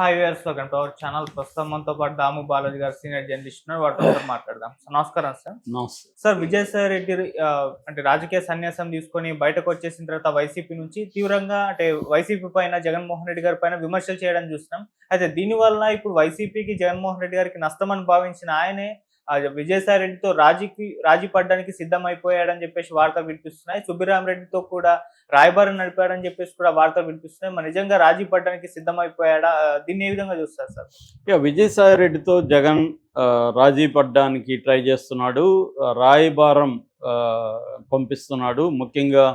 Hi viewers welcome to our channel ప్రస్తుతం మనతో పాటు దాము బాలాజీ గారు సీనియర్ జర్నలిస్ట్ ఉన్నారు. వాటితో మాట్లాడదాం. సార్ నమస్కారం సార్ నమస్తే. సార్ విజయసాయి రెడ్డి అంటే రాజకీయ సన్యాసం తీసుకొని బయటకు వచ్చేసిన తర్వాత వైసీపీ నుంచి తీవ్రంగా అంటే వైసీపీ పైన జగన్మోహన్ రెడ్డి గారి పైన విమర్శలు చేయడం చూస్తున్నాం. అయితే దీని వల్ల ఇప్పుడు వైసీపీకి జగన్మోహన్ రెడ్డి గారికి నష్టమని భావించిన ఆయనే విజయసాయి రెడ్డితో రాజీకి రాజీ పడడానికి సిద్ధమైపోయాడని చెప్పేసి వార్తలు వినిపిస్తున్నాయి. సుబ్బిరామరెడ్డితో కూడా రాయబారం నడిపాడని చెప్పేసి కూడా వార్తలు వినిపిస్తున్నాయి. మరి నిజంగా రాజీ పడడానికి సిద్ధమైపోయాడా? దీన్ని ఏ విధంగా చూస్తారు సార్? ఇక విజయసాయి రెడ్డితో జగన్ రాజీ పడ్డానికి ట్రై చేస్తున్నాడు. రాయబారం పంపిస్తున్నాడు. ముఖ్యంగా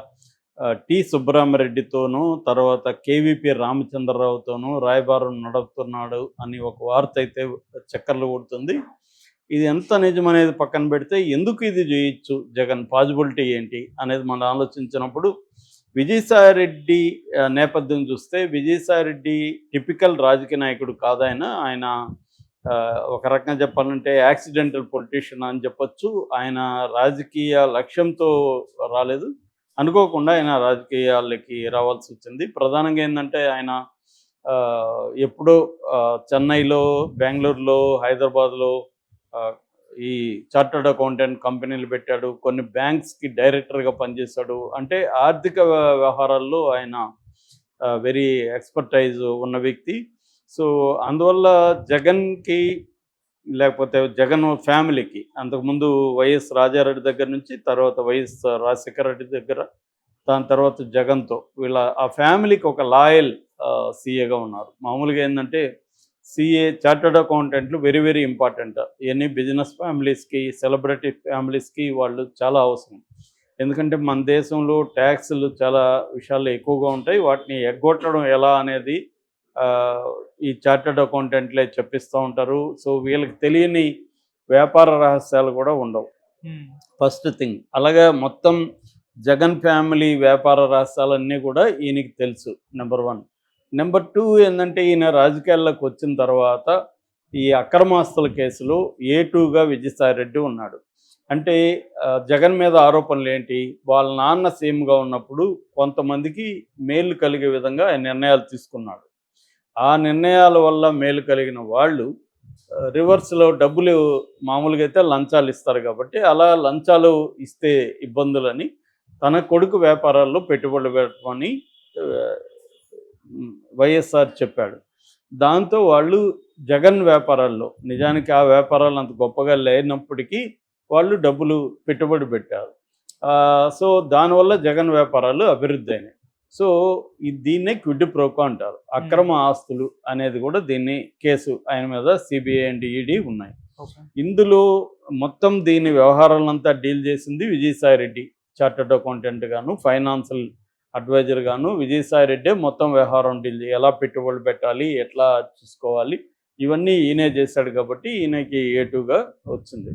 టి సుబ్బరామరెడ్డితోనూ తర్వాత కేవీపీ రామచంద్రరావుతోనూ రాయబారం నడుపుతున్నాడు అని ఒక వార్త అయితే చక్కర్లు కొడుతుంది. ఇది ఎంత నిజమనేది పక్కన పెడితే ఎందుకు ఇది చేయొచ్చు జగన్ పాజిబిలిటీ ఏంటి అనేది మనం ఆలోచించినప్పుడు విజయసాయి రెడ్డి నేపథ్యం చూస్తే విజయసాయి రెడ్డి టిపికల్ రాజకీయ నాయకుడు కాదాయన. ఆయన ఒక రకంగా చెప్పాలంటే యాక్సిడెంటల్ పొలిటీషియన్ అని చెప్పొచ్చు. ఆయన రాజకీయ లక్ష్యంతో రాలేదు. అనుకోకుండా ఆయన రాజకీయాలకి రావాల్సి వచ్చింది. ప్రధానంగా ఏంటంటే ఆయన ఎప్పుడో చెన్నైలో బెంగళూరులో హైదరాబాద్లో ఈ చార్టర్డ్ అకౌంటెంట్ కంపెనీలు పెట్టాడు కొన్ని బ్యాంక్స్కి డైరెక్టర్గా పనిచేశాడు. అంటే ఆర్థిక వ్య- వ్యవహారాల్లో ఆయన వెరీ ఎక్స్పర్టైజ్ ఉన్న వ్యక్తి. సో అందువల్ల జగన్కి లేకపోతే జగన్ ఫ్యామిలీకి అంతకుముందు వైఎస్ రాజారెడ్డి దగ్గర నుంచి తర్వాత వైఎస్ రాజశేఖర రెడ్డి దగ్గర దాని తర్వాత జగన్తో వీళ్ళ ఆ ఫ్యామిలీకి ఒక లాయల్ సీఏగా ఉన్నారు. మామూలుగా ఏంటంటే సిఏ చార్టర్డ్ అకౌంటెంట్లు very very important any business ఫ్యామిలీస్కి సెలబ్రిటీ ఫ్యామిలీస్కి వాళ్ళు చాలా అవసరం. ఎందుకంటే మన దేశంలో ట్యాక్సులు చాలా విషయాలు ఎక్కువగా ఉంటాయి. వాటిని ఎగ్గొట్టడం ఎలా అనేది ఈ చార్టర్డ్ అకౌంటెంట్లే చెప్పిస్తూ ఉంటారు. సో వీళ్ళకి తెలియని వ్యాపార రహస్యాలు కూడా ఉండవు. ఫస్ట్ థింగ్ అలాగే మొత్తం జగన్ ఫ్యామిలీ వ్యాపార రహస్యాలన్నీ కూడా ఈయనకి తెలుసు నెంబర్ వన్ నెంబర్ టూ ఏంటంటే ఈయన రాజకీయాల్లోకి వచ్చిన తర్వాత ఈ అక్రమాస్తుల కేసులో ఏ టూగా విజయసాయి రెడ్డి ఉన్నాడు. అంటే జగన్ మీద ఆరోపణలు ఏంటి? వాళ్ళ నాన్న సీఎంగా ఉన్నప్పుడు కొంతమందికి మేలు కలిగే విధంగా నిర్ణయాలు తీసుకున్నాడు. ఆ నిర్ణయాల వల్ల మేలు కలిగిన వాళ్ళు రివర్స్లో డబ్బులు మామూలుగా అయితే లంచాలు ఇస్తారు కాబట్టి అలా లంచాలు ఇస్తే ఇబ్బందులని తన కొడుకు వ్యాపారాల్లో పెట్టుబడులు పెట్టమని వైఎస్ఆర్ చెప్పాడు. దాంతో వాళ్ళు జగన్ వ్యాపారాల్లో నిజానికి ఆ వ్యాపారాలు అంత గొప్పగా లేనప్పటికీ వాళ్ళు డబ్బులు పెట్టుబడి పెట్టారు. సో దానివల్ల జగన్ వ్యాపారాలు అభివృద్ధి అయినాయి. సో దీన్నే క్విడ్ ప్రోకో అంటారు. అక్రమ ఆస్తులు అనేది కూడా దీన్ని కేసు ఆయన మీద సిబిఐ అండ్ ఈడీ ఉన్నాయి. ఇందులో మొత్తం దీని వ్యవహారాలంతా డీల్ చేసింది విజయసాయి రెడ్డి చార్టర్డ్ అకౌంటెంట్ గాను ఫైనాన్షియల్ అడ్వైజర్ గాను విజయసాయి రెడ్డే మొత్తం వ్యవహారం డీల్ ఎలా పెట్టుబడులు పెట్టాలి ఎట్లా చూసుకోవాలి ఇవన్నీ ఈయనే చేశాడు కాబట్టి ఈయనకి ఏటుగా వచ్చింది.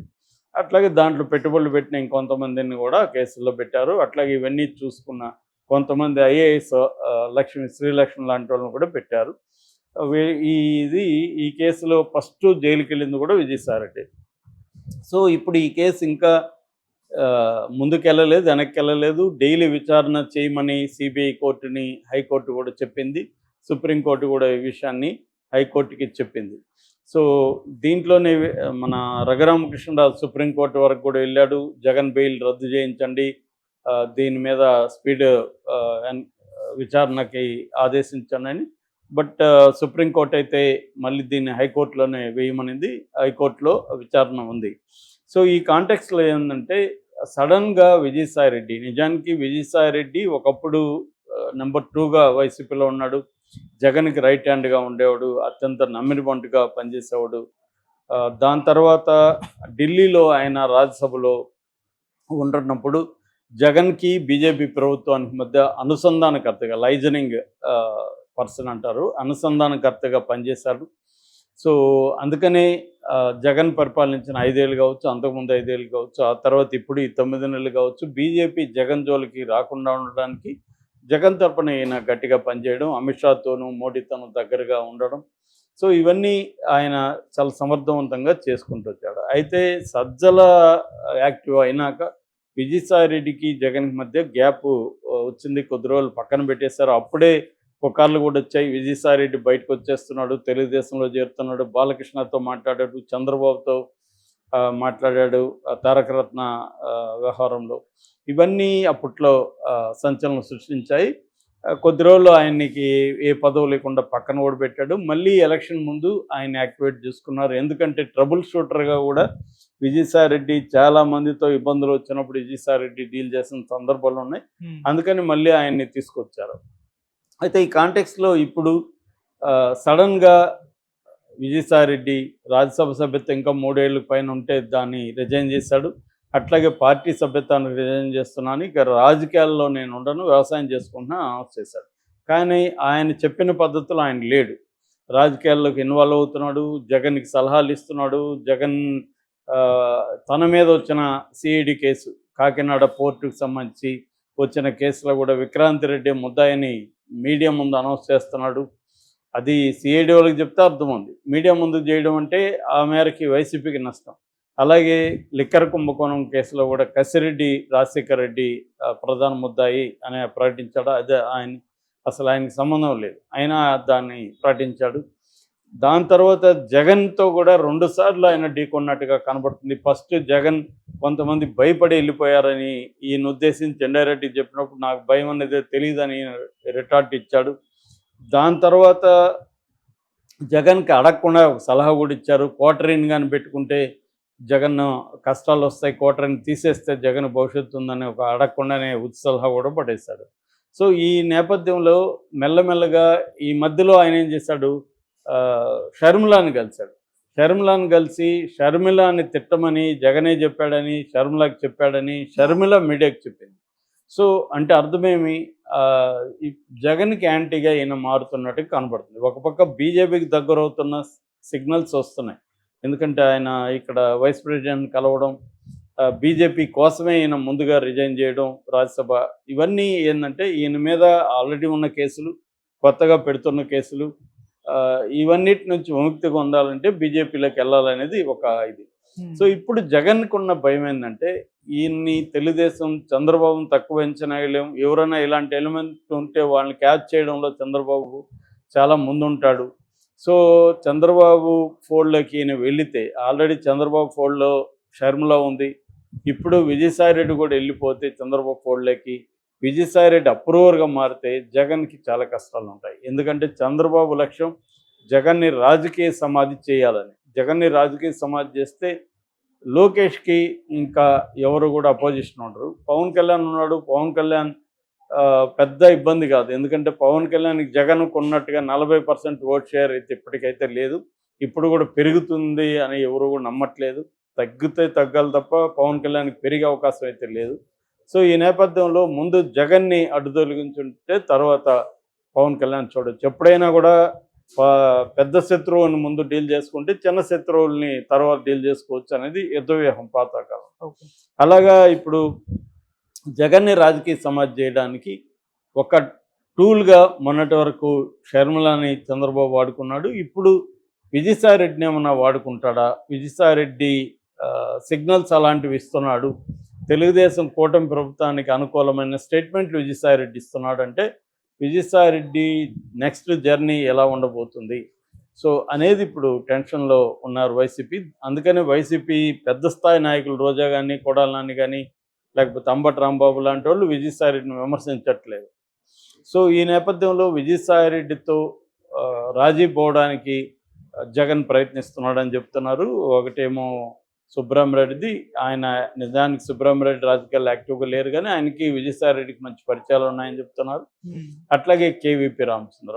అట్లాగే దాంట్లో పెట్టుబడులు పెట్టిన ఇంకొంతమందిని కూడా కేసుల్లో పెట్టారు. అట్లాగే ఇవన్నీ చూసుకున్న కొంతమంది ఐఏఎస్ లక్ష్మి శ్రీలక్ష్మి లాంటి వాళ్ళని కూడా పెట్టారు. ఈ ఇది ఈ కేసులో ఫస్ట్ జైలుకి వెళ్ళింది కూడా విజయసాయి రెడ్డి. సో ఇప్పుడు ఈ కేసు ఇంకా ముందుకెళ్ళలేదు వెనక్కెళ్ళలేదు. వెనక్కి వెళ్ళలేదు డైలీ విచారణ చేయమని సిబిఐ కోర్టుని హైకోర్టు కూడా చెప్పింది. సుప్రీంకోర్టు కూడా ఈ విషయాన్ని హైకోర్టుకి చెప్పింది. సో దీంట్లోనే మన రఘురామకృష్ణరాజు సుప్రీంకోర్టు వరకు కూడా వెళ్ళాడు. జగన్ బెయిల్ రద్దు చేయించండి. దీని మీద స్పీడ్ ఆ, విచారణకి ఆదేశించానని బట్ సుప్రీంకోర్టు అయితే మళ్ళీ దీన్ని హైకోర్టులోనే వేయమనింది. హైకోర్టులో విచారణ ఉంది. సో ఈ కాంటెక్స్లో ఏంటంటే సడన్గా విజయసాయిరెడ్డి నిజానికి విజయసాయి రెడ్డి ఒకప్పుడు నెంబర్ టూగా వైసీపీలో ఉన్నాడు. జగన్కి రైట్ హ్యాండ్గా ఉండేవాడు అత్యంత నమ్మినబంటుగా పనిచేసేవాడు. దాని తర్వాత ఢిల్లీలో ఆయన రాజ్యసభలో ఉంటున్నప్పుడు జగన్కి బీజేపీ ప్రభుత్వానికి మధ్య అనుసంధానకర్తగా లైజనింగ్ పర్సన్ అంటారు. అనుసంధానకర్తగా పనిచేశారు. సో అందుకనే జగన్ పరిపాలించిన ఐదేళ్ళు కావచ్చు అంతకుముందు ఐదేళ్ళు కావచ్చు ఆ తర్వాత ఇప్పుడు ఈ తొమ్మిది నెలలు కావచ్చు బీజేపీ జగన్ జోలికి రాకుండా ఉండడానికి జగన్ తరపున ఈయన గట్టిగా పనిచేయడం అమిత్ షాతోనూ మోడీతోనూ దగ్గరగా ఉండడం. సో ఇవన్నీ ఆయన చాలా సమర్థవంతంగా చేసుకుంటూ వచ్చాడు. అయితే సజ్జల యాక్టివ్ అయినాక విజయసాయి రెడ్డికి జగన్కి మధ్య గ్యాప్ వచ్చింది. కొద్ది రోజులు పక్కన పెట్టేశారు. అప్పుడే పుకార్లు కూడా వచ్చాయి. విజయసాయి రెడ్డి బయటకు వచ్చేస్తున్నాడు తెలుగుదేశంలో చేరుతున్నాడు బాలకృష్ణతో మాట్లాడాడు చంద్రబాబుతో మాట్లాడాడు తారకరత్న వ్యవహారంలో. ఇవన్నీ అప్పట్లో సంచలనం సృష్టించాయి. కొద్ది రోజులు ఆయనకి ఏ పదవి లేకుండా పక్కన కూడా పెట్టాడు. మళ్ళీ ఎలక్షన్ ముందు ఆయన యాక్టివేట్ చేసుకున్నారు. ఎందుకంటే ట్రబుల్ షూటర్గా కూడా విజయసాయి రెడ్డి చాలా మందితో ఇబ్బందులు వచ్చినప్పుడు విజయసాయి రెడ్డి డీల్ చేసిన సందర్భాలు ఉన్నాయి. అందుకని మళ్ళీ ఆయన్ని తీసుకొచ్చారు. అయితే ఈ కాంటెక్స్లో ఇప్పుడు సడన్గా విజయసాయిరెడ్డి రాజ్యసభ సభ్యత్వం ఇంకా మూడేళ్ళ పైన ఉంటే దాన్ని రిజైన్ చేశాడు. అట్లాగే పార్టీ సభ్యత్వాన్ని రిజైన్ చేస్తున్నాను. ఇక రాజకీయాల్లో నేను ఉండను వ్యవసాయం చేసుకుంటున్నా అనౌన్స్ చేశాడు. కానీ ఆయన చెప్పిన పద్ధతిలో ఆయన లేడు. రాజకీయాల్లోకి ఇన్వాల్వ్ అవుతున్నాడు జగన్కి సలహాలు ఇస్తున్నాడు. జగన్ తన మీద వచ్చిన సిఐడి కేసు కాకినాడ పోర్టుకు సంబంధించి వచ్చిన కేసులో కూడా విక్రాంతి రెడ్డి ముద్దాయిని మీడియా ముందు అనౌన్స్ చేస్తున్నాడు. అది సిఐడి వాళ్ళకి చెప్తే అర్థం ఉంది మీడియా ముందు చేయడం అంటే ఆ మేరకి వైసీపీకి నష్టం. అలాగే లిక్కర్ కుంభకోణం కేసులో కూడా కసిరెడ్డి రాజశేఖర రెడ్డి ప్రధాన ముద్దాయి అని ప్రకటించాడు? అదే ఆయన అసలు ఆయనకి సంబంధం లేదు. అయినా దాన్ని ప్రకటించాడు. దాని తర్వాత జగన్తో కూడా రెండు సార్లు ఆయన ఢీకొన్నట్టుగా కనబడుతుంది. ఫస్ట్ జగన్ కొంతమంది భయపడి వెళ్ళిపోయారని ఈయన ఉద్దేశించి చెండారెడ్డి చెప్పినప్పుడు నాకు భయం అనేది తెలియదని రిటార్ట్ ఇచ్చాడు. దాని తర్వాత జగన్కి అడగకుండా ఒక సలహా కూడా ఇచ్చారు. కోటరీని కానీ పెట్టుకుంటే జగన్ కష్టాలు వస్తాయి. కోటరీని తీసేస్తే జగన్ భవిష్యత్తు ఉందని ఒక అడగకుండానే ఉత్సలహా సలహా కూడా పడేశాడు. సో ఈ నేపథ్యంలో మెల్లమెల్లగా ఈ మధ్యలో ఆయన ఏం చేశాడు? షర్ములాని కలిశాడు. షర్మిలాని కలిసి షర్మిలాని తిట్టమని జగనే చెప్పాడని షర్మిలాకి చెప్పాడని షర్మిల మీడియాకి చెప్పింది. సో అంటే అర్థమేమి? జగన్కి యాంటీగా ఈయన మారుతున్నట్టు కనబడుతుంది. ఒక పక్క బీజేపీకి దగ్గర అవుతున్న సిగ్నల్స్ వస్తున్నాయి. ఎందుకంటే ఆయన ఇక్కడ వైస్ ప్రెసిడెంట్ కలవడం బీజేపీ కోసమే ఈయన ముందుగా రిజైన్ చేయడం రాజ్యసభ ఇవన్నీ ఏంటంటే ఈయన మీద ఆల్రెడీ ఉన్న కేసులు కొత్తగా పెడుతున్న కేసులు ఇవన్నిటి నుంచి విముక్తి పొందాలంటే బీజేపీలోకి వెళ్ళాలనేది ఒక ఇది. ఉమ్. సో ఇప్పుడు జగన్కు ఉన్న భయం ఏంటంటే ఈయన్ని తెలుగుదేశం చంద్రబాబును తక్కువ అంచనా వేయలేం ఎవరైనా ఇలాంటి ఎలిమెంట్ ఉంటే వాళ్ళని క్యాచ్ చేయడంలో చంద్రబాబు చాలా ముందుంటాడు. సో చంద్రబాబు ఫోల్డ్లోకి ఈయన వెళితే ఆల్రెడీ చంద్రబాబు ఫోల్డ్లో షర్మిల ఉంది. ఇప్పుడు విజయసాయి రెడ్డి కూడా వెళ్ళిపోతే చంద్రబాబు ఫోల్డ్లోకి విజయసాయిరెడ్డి అప్రూవర్గా మారితే జగన్కి చాలా కష్టాలు ఉంటాయి. ఎందుకంటే చంద్రబాబు లక్ష్యం జగన్ని రాజకీయ సమాధి చేయాలని. జగన్ని రాజకీయ సమాధి చేస్తే లోకేష్కి ఇంకా ఎవరు కూడా అపోజిషన్ ఉండరు. పవన్ కళ్యాణ్ ఉన్నాడు. పవన్ కళ్యాణ్ పెద్ద ఇబ్బంది కాదు. ఎందుకంటే పవన్ కళ్యాణ్కి జగన్ కొన్నట్టుగా నలభై పర్సెంట్ ఓట్ షేర్ అయితే ఇప్పటికైతే లేదు. ఇప్పుడు కూడా పెరుగుతుంది అని ఎవరు కూడా నమ్మట్లేదు. తగ్గితే తగ్గాలి తప్ప పవన్ కళ్యాణ్కి పెరిగే అవకాశం అయితే లేదు. సో ఈ నేపథ్యంలో ముందు జగన్ని అడ్డు తొలగించుంటే తర్వాత పవన్ కళ్యాణ్ చూడొచ్చు. ఎప్పుడైనా కూడా పెద్ద శత్రువుని ముందు డీల్ చేసుకుంటే చిన్న శత్రువుల్ని తర్వాత డీల్ చేసుకోవచ్చు అనేది యుద్ధవ్యూహం పాతకాలం అలాగా ఇప్పుడు జగన్ని రాజకీయ సమాజ్ చేయడానికి ఒక టూల్గా మొన్నటి వరకు షర్మిలాని చంద్రబాబు వాడుకున్నాడు. ఇప్పుడు విజయసాయి రెడ్డిని ఏమన్నా వాడుకుంటాడా? విజయసాయి రెడ్డి సిగ్నల్స్ అలాంటివి ఇస్తున్నాడు. తెలుగుదేశం కూటమి ప్రభుత్వానికి అనుకూలమైన స్టేట్మెంట్లు విజయసాయిరెడ్డి రెడ్డి ఇస్తున్నాడు అంటే విజయసాయి రెడ్డి నెక్స్ట్ జర్నీ ఎలా ఉండబోతుంది? సో అనేది ఇప్పుడు టెన్షన్లో ఉన్నారు వైసీపీ. అందుకనే వైసీపీ పెద్ద స్థాయి నాయకులు రోజా కానీ కొడాలని కానీ లేకపోతే అంబటి రాంబాబు లాంటి వాళ్ళు విజయసాయిరెడ్డిని విమర్శించట్లేదు. సో ఈ నేపథ్యంలో విజయసాయిరెడ్డితో రాజీ పోవడానికి జగన్ ప్రయత్నిస్తున్నాడని చెప్తున్నారు. ఒకటేమో సుబ్రహ్మరెడ్డిది ఆయన నిజానికి సుబ్రహ్మరెడ్డి రాజకీయాలు యాక్టివ్గా లేరు కానీ ఆయనకి విజయసాయి రెడ్డికి మంచి పరిచయాలు ఉన్నాయని చెప్తున్నారు. అట్లాగే కేవీపీ రామచంద్ర